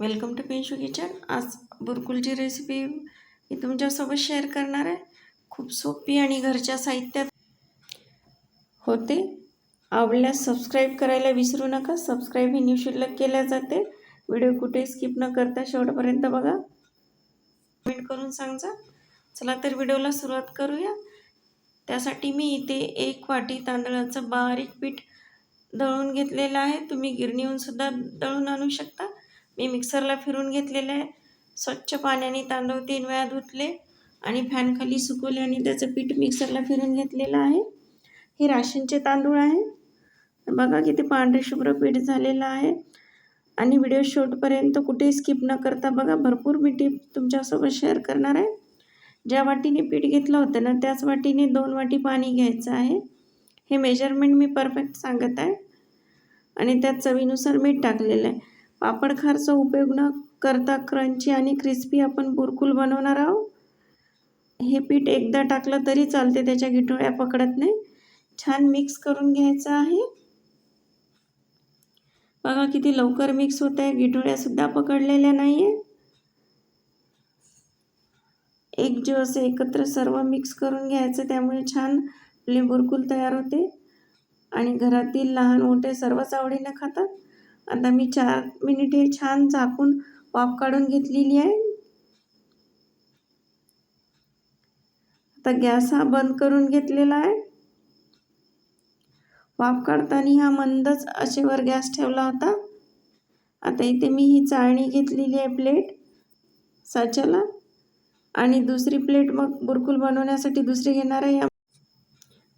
Welcome to पिंशू kitchen आज बुरकुलची recipe मी तुमच्यासोबत share करणार आहे. खूप सोपी आणि घरच्या साहित्यात होते. आवडल्यास सबस्क्राईब करायला विसरू नका. सबस्क्राईब ही निशुल्क केल्या जाते. व्हिडिओ कुठे स्किप न करता शेवटपर्यंत बघा. कमेंट करून सांगा. चला तर व्हिडिओला सुरुवात करूया. त्यासाठी मी इथे एक वाटी तांदळाचं बारीक पीठ दळून घेतलेलं आहे. तुम्ही गिरणीहून सुद्धा दळून आणू शकता. मी मिक्सरला फिरून घेतलेलं आहे. स्वच्छ पाण्याने तांदूळ तीन वेळा धुतले आणि फॅनखाली सुकवले आणि त्याचं पीठ मिक्सरला फिरून घेतलेलं आहे. हे राशनचे तांदूळ आहे. बघा किती पांढरे शुभ्र पीठ झालेलं आहे. आणि व्हिडिओ शॉर्टपर्यंत कुठेही स्किप न करता बघा भरपूर मी टिप तुमच्यासोबत शेअर करणार आहे. ज्या वाटीने पीठ घेतलं होतं ना त्याच वाटीने दोन वाटी पाणी घ्यायचं आहे. हे मेजरमेंट मी परफेक्ट सांगत आहे. आणि त्यात चवीनुसार मीठ टाकलेलं आहे. पापड खारचा उपयोग न करता क्रंची आणि क्रिस्पी आपण बुरकुल बनवणार आहोत. हे पीठ एकदा टाकलं तरी चालते त्याच्या गिठोळ्या पकडत नाही. छान मिक्स करून घ्यायचं आहे. बघा किती लवकर मिक्स होत आहे गिठोळ्यासुद्धा पकडलेल्या नाही आहे एक जीव असं एकत्र सर्व मिक्स करून घ्यायचं त्यामुळे छान आपले बुरकुल तयार होते. आणि घरातील लहान मोठे सर्वच आवडीनं खातात. आता मी चार मिनिटे छान झाकून वाफ काढून घेतलेली आहे. आता गॅस हा बंद करून घेतलेला आहे. वाफ काढताना हा मंदच असेवर गॅस ठेवला होता. आता इथे मी ही चाळणी घेतलेली आहे प्लेट साच्याला. आणि दुसरी प्लेट मग बुरकुल बनवण्यासाठी दुसरी घेणार आहे.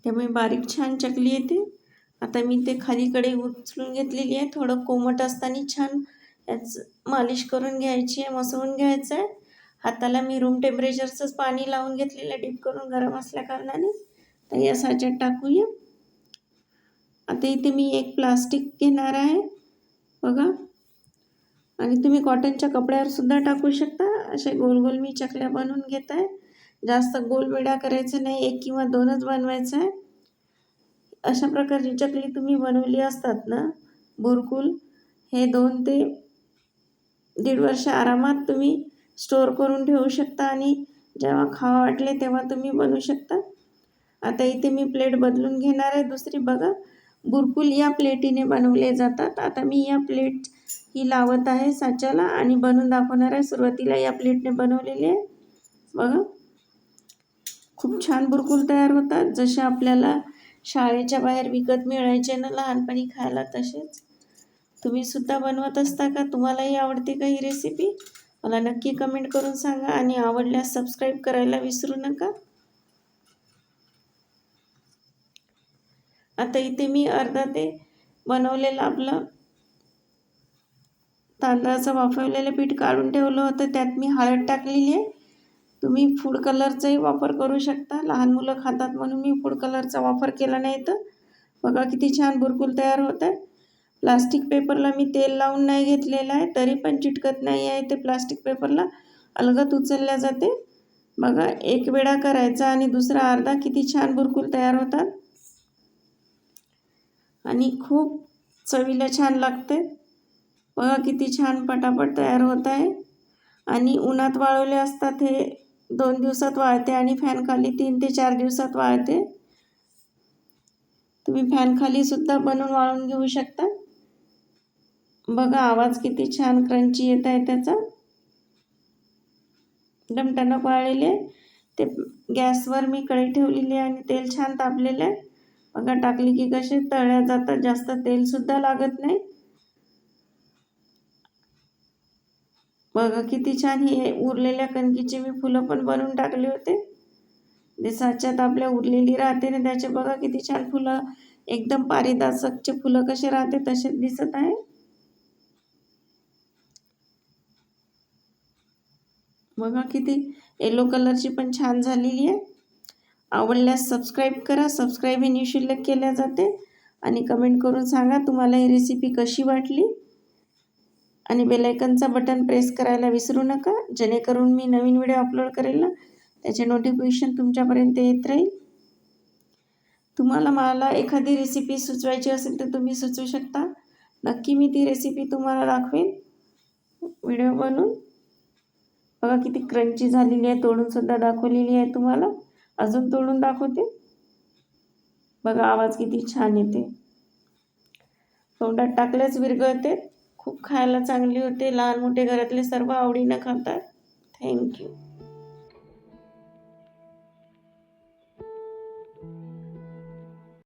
त्यामुळे बारीक छान चकली येते. आता मी ते खालीकडे उचलून घेतलेली आहे. थोडं कोमट असताना छान याच मालिश करून घ्यायची आहे मसळून घ्यायचं आहे. हाताला मी रूम टेम्परेचरचंच पाणी लावून घेतलेलं आहे डीप करून गरम असल्याकारणाने तर या साच्यात टाकूया. आता इथे मी एक प्लास्टिक घेणार आहे बघा. आणि तुम्ही कॉटनच्या कपड्यावर सुद्धा टाकू शकता. असे गोल गोल मी चकल्या बनवून घेत आहे. जास्त गोल वेडा करायचं नाही एक किंवा दोनच बनवायचं आहे. अशा प्रकारची चकली तुम्ही बनवली असतात ना बुरकुल हे दोन ते दीड वर्ष आरामात तुम्ही स्टोअर करून ठेवू शकता आणि जेव्हा खावा वाटले तेव्हा तुम्ही बनवू शकता. आता इथे मी प्लेट बदलून घेणार आहे. दुसरी बघा बुरकुल या प्लेटीने बनवले जातात. आता मी या प्लेट ही लावत आहे साच्याला आणि बनवून दाखवणार आहे. सुरुवातीला या प्लेटने बनवलेली आहे. बघा खूप छान बुरकुल तयार होतात. जसे आपल्याला शाळेच्या बाहेर विकत मिळायचे ना लहानपणी खायला तसेच? तुम्ही सुद्धा बनवत असता का? तुम्हालाही आवडते का ही रेसिपी मला नक्की कमेंट करून सांगा आणि आवडल्यास सबस्क्राईब करायला विसरू नका. आता इथे मी अर्धा ते बनवलेलं आपलं तांदळाचं वाफवलेलं पीठ काढून ठेवलं होतं. त्यात मी हळद टाकलेली आहे. तुम्ही फूड कलरचाही वापर करू शकता. लहान मुलं खातात म्हणून मी फूड कलरचा वापर केला नाही तर बघा किती छान बुरकुल तयार होत आहे. प्लास्टिक पेपरला मी तेल लावून नाही घेतलेलं आहे. तरी पण चिटकत नाही आहे ते प्लास्टिक पेपरला अलगत उचलल्या जाते. बघा एक वेळा करायचा आणि दुसरा अर्धा किती छान बुरकुल तयार होतात. आणि खूप चवीला छान लागते. बघा किती छान पटापट तयार होत आहे. आणि उन्हात वाळवले असतात हे दोन दिवसात वाळते आणि फॅनखाली तीन ते चार दिवसात वाळते. तुम्ही फॅनखालीसुद्धा बनवून वाळून घेऊ शकता. बघा आवाज किती छान क्रंची येत आहे त्याचा. एकदम वाळलेले ते गॅसवर मी कढई ठेवलेली आहे आणि तेल छान तापलेलं आहे. बघा टाकली की कसे तळल्या जातात जास्त तेलसुद्धा लागत नाही. बघा किती छान हे उरलेल्या कणकीचे मी फुलं पण बनवून टाकले होते. दिसाच्यात आपल्या उरलेली राहते ना त्याचे बघा किती छान फुलं एकदम पारिदासकचे फुलं कसे राहते तसेच दिसत आहे. बघा किती येलो कलरची पण छान झालेली आहे. आवडल्यास सबस्क्राईब करा सबस्क्राईब हे निशुल्क केल्या जाते. आणि कमेंट करून सांगा तुम्हाला ही रेसिपी कशी वाटली. आणि बेलायकनचा बटन प्रेस करायला विसरू नका. जेणेकरून मी नवीन व्हिडिओ अपलोड करेल ना त्याचे नोटिफिकेशन तुमच्यापर्यंत येत राहील. तुम्हाला मला एखादी रेसिपी सुचवायची असेल तर तुम्ही सुचवू शकता. नक्की मी ती रेसिपी तुम्हाला दाखवेन. व्हिडिओ बनवून. बघा किती क्रंची झालेली आहे तोडूनसुद्धा दाखवलेली आहे तुम्हाला. अजून तोडून दाखवते. बघा आवाज किती छान येते. तोंडात टाकल्याच विरघळते. खूप खायला चांगली होते. लहान मोठे घरातले सर्व आवडीनं खातात. थँक्यू